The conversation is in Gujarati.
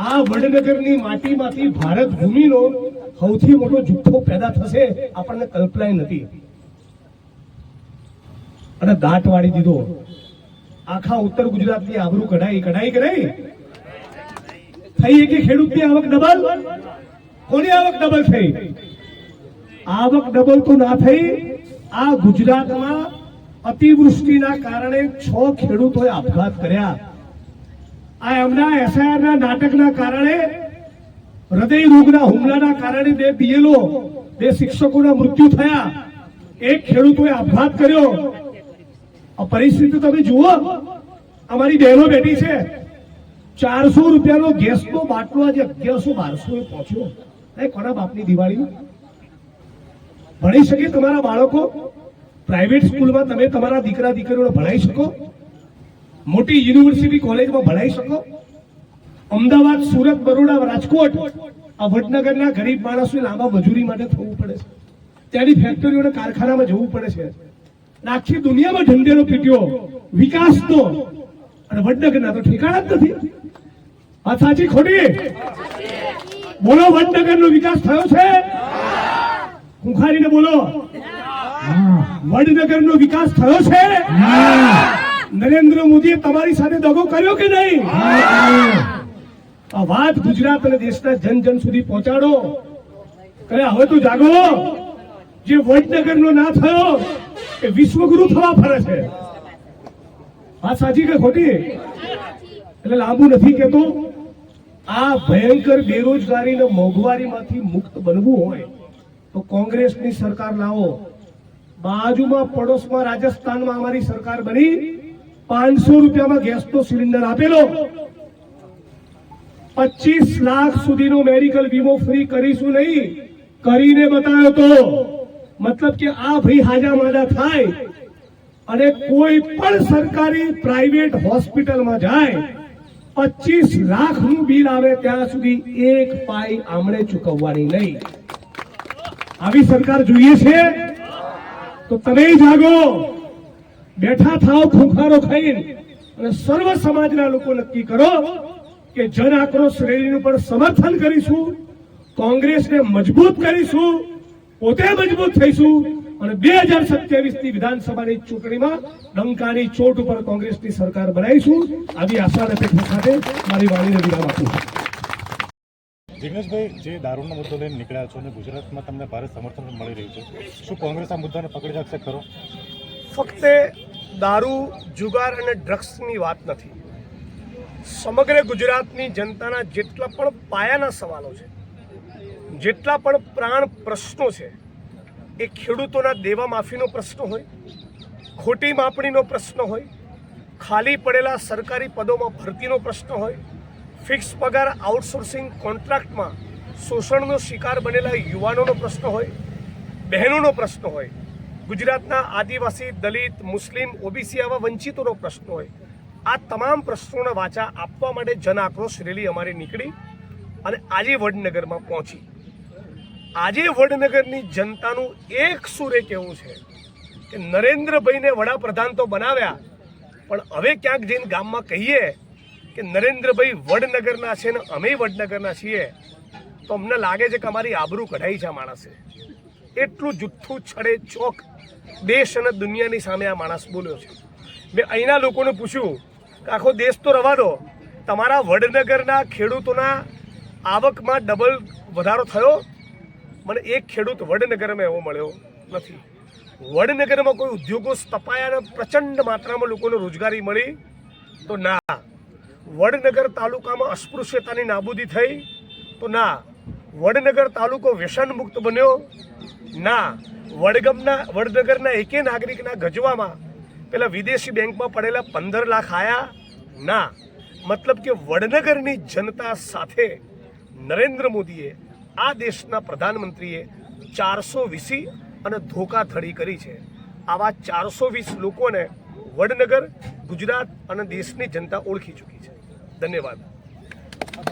આ વડનગરની માટીમાંથી ભારત ભૂમિનો સૌથી મોટો જુઠ્ઠો પેદા થશે આપણને કલ્પના નથી. અને દાટ વાળી દીધો. આખા ઉત્તર ગુજરાતની આબરૂ કઢાઈ કઢાઈ કઢાઈ થઈ કે ખેડૂતની આવક ડબલ? કોની આવક ડબલ થઈ? આવક ડબલ તો ના થઈ. આ ગુજરાતમાં અતિવૃષ્ટિના કારણે છ ખેડૂતોએ આપઘાત કર્યા. આ એમના એસઆઈઆર ના નાટકના કારણે હૃદય રોગના હુમલાના કારણે બે પીએલઓ, બે શિક્ષકોના મૃત્યુ થયા. એક ખેડૂતોએ આપઘાત કર્યો. આ પરિસ્થિતિ તમે જુઓ અમારી બહેનો બેઠી છે. ચારસો રૂપિયાનો ગેસનો બાટલો આજે અગિયારસો બારસો એ પહોંચ્યો. એ કોના બાપની દિવાળી? ભણી શકે તમારા બાળકો? પ્રાઇવેટ સ્કૂલમાં તમે તમારા દીકરા, દીકરીઓને ભણાઈ શકો? મોટી યુનિવર્સિટી કોલેજમાં ભણાઈ શકો? અમદાવાદ સુરત બરોડા રાજકોટ આ વડનગરના ગરીબ માણસને લાંબા મજૂરી માટે થવું પડે છે. ત્યાંની ફેક્ટરીઓને કારખાનામાં જવું પડે છે. આખી દુનિયામાં ઢંઢેરો પીટ્યો. વિકાસનો અને વડનગરના તો ઠેકાણા જ નથી. આ સાચી ખોટી? બોલો વડનગરનો વિકાસ થયો છે? ખુખારીને બોલો. વડનગરનો વિકાસ થયો છે? નરેન્દ્ર મોદીએ તમારી સાથે દગો કર્યો કે નહીં? આ વાત ગુજરાત અને દેશના જન જન સુધી પહોંચાડો. અરે હવે તો જાગો. જે વડનગરનો ના થયો, એ વિશ્વગુરુ થવા ફરે છે. વાત સાચી કે ખોટી? એટલે લાંબુ નથી કેતો. આ ભયંકર બેરોજગારી અને મોંઘવારીમાંથી મુક્ત બનવું હોય, તો કોંગ્રેસની સરકાર લાવો. બાજુમાં, પડોશમાં, રાજસ્થાનમાં અમારી સરકાર બની. પાંચસો રૂપિયામાં ગેસનો સિલિન્ડર આપેલો. પચીસ લાખ સુધીનો મેડિકલ વીમો ફ્રી કરીશું નહીં. કરીને બતાવ્યો તો. મતલબ કે આ ભાઈ હાજા માજા થાય. અને કોઈ પણ સરકારી પ્રાઇવેટ હોસ્પિટલમાં જાય, પચીસ લાખનું બિલ આવે ત્યાં સુધી એક પાઈ આમણે ચૂકવવાની નહીં. આવી સરકાર જોઈએ છે? તો તમે જાગો. બેઠા થાવ ખુખારો ખાઈને. અને સર્વ સમાજના લોકો નક્કી કરો કે જન આક્રોશ રેલીનું પણ સમર્થન કરીશું કોંગ્રેસને મજબૂત કરીશું પોતે મજબૂત થઈશું. અને બે હજાર સત્યાવીસની વિધાનસભાની ચૂંટણીમાં ડંકાની ચોટ ઉપર કોંગ્રેસની સરકાર બનાવીશું. આવી આશા અપેક્ષા સાથે મારી વાણીને વિરામ આપું જિગ્નેશભાઈ જે દારૂનો મુદ્દો લઈને નીકળ્યા છો અને ગુજરાતમાં તમને ભારે સમર્થન મળી રહ્યું છે શું કોંગ્રેસ આ મુદ્દાને પકડી રાખશે ખરો? ફક્ત દારૂ, જુગાર અને ડ્રગ્સની વાત નથી. સમગ્ર ગુજરાતની જનતાના જેટલા પણ પાયાના સવાલો છે, જેટલા પણ પ્રાણ પ્રશ્નો છે, એ ખેડૂતોના દેવા માફીનો પ્રશ્ન હોય, ખોટી માપણીનો પ્રશ્ન હોય, ખાલી પડેલા સરકારી પદોમાં ભરતીનો પ્રશ્ન હોય, ફિક્સ પગાર આઉટસોર્સિંગ કોન્ટ્રાક્ટમાં શોષણનો શિકાર બનેલા યુવાનોનો પ્રશ્ન હોય, બહેનોનો પ્રશ્ન હોય ગુજરાતના આદિવાસી, દલિત, મુસ્લિમ, ઓબીસી આવા વંચિતોનો પ્રશ્ન હોય. આ તમામ પ્રશ્નોના વાચા આપવા માટે જન આક્રોશ રેલી અમારી નીકળી અને આજે વડનગરમાં પહોંચી. આજે વડનગરની જનતાનું એક સુરે કેવું છે કે નરેન્દ્રભાઈને વડાપ્રધાન તો બનાવ્યા, પણ હવે ક્યાંક જઈને ગામમાં કહીએ કે નરેન્દ્રભાઈ વડનગરના છે ને અમે વડનગરના છીએ, તો અમને લાગે છે કે અમારી આબરૂ કઢાઈ છે માણસે. એટલું જુઠ્ઠું છડે ચોક દેશ અને દુનિયાની સામે આ માણસ બોલ્યો છે. મેં અહીંના લોકોને પૂછ્યું કે આખો દેશ તો રવા દો, તમારા વડનગરના ખેડૂતોના આવકમાં ડબલ વધારો થયો? મને એક ખેડૂત વડનગરમાં એવો મળ્યો નથી. વડનગરમાં કોઈ ઉદ્યોગો સ્થપાયા અને પ્રચંડ માત્રામાં લોકોને રોજગારી મળી? તો ના. વડનગર તાલુકામાં અસ્પૃશ્યતાની નાબૂદી થઈ? તો ના. વડનગર તાલુકો વ્યસન મુક્ત બન્યો. ના, વડગમના, વડનગરના એકે નાગરિકના ગજવામાં પેલા વિદેશી બેંકમાં પડેલા પંદર લાખ આયા. ના, મતલબ કે વડનગરની જનતા સાથે નરેન્દ્ર મોદીએ આ દેશના પ્રધાનમંત્રીએ ચારસો વીસી અને ધોકાધડી કરી છે. આવા ચારસો વીસ લોકોને વડનગર, ગુજરાત અને દેશની જનતા ઓળખી ચૂકી છે. ધન્યવાદ.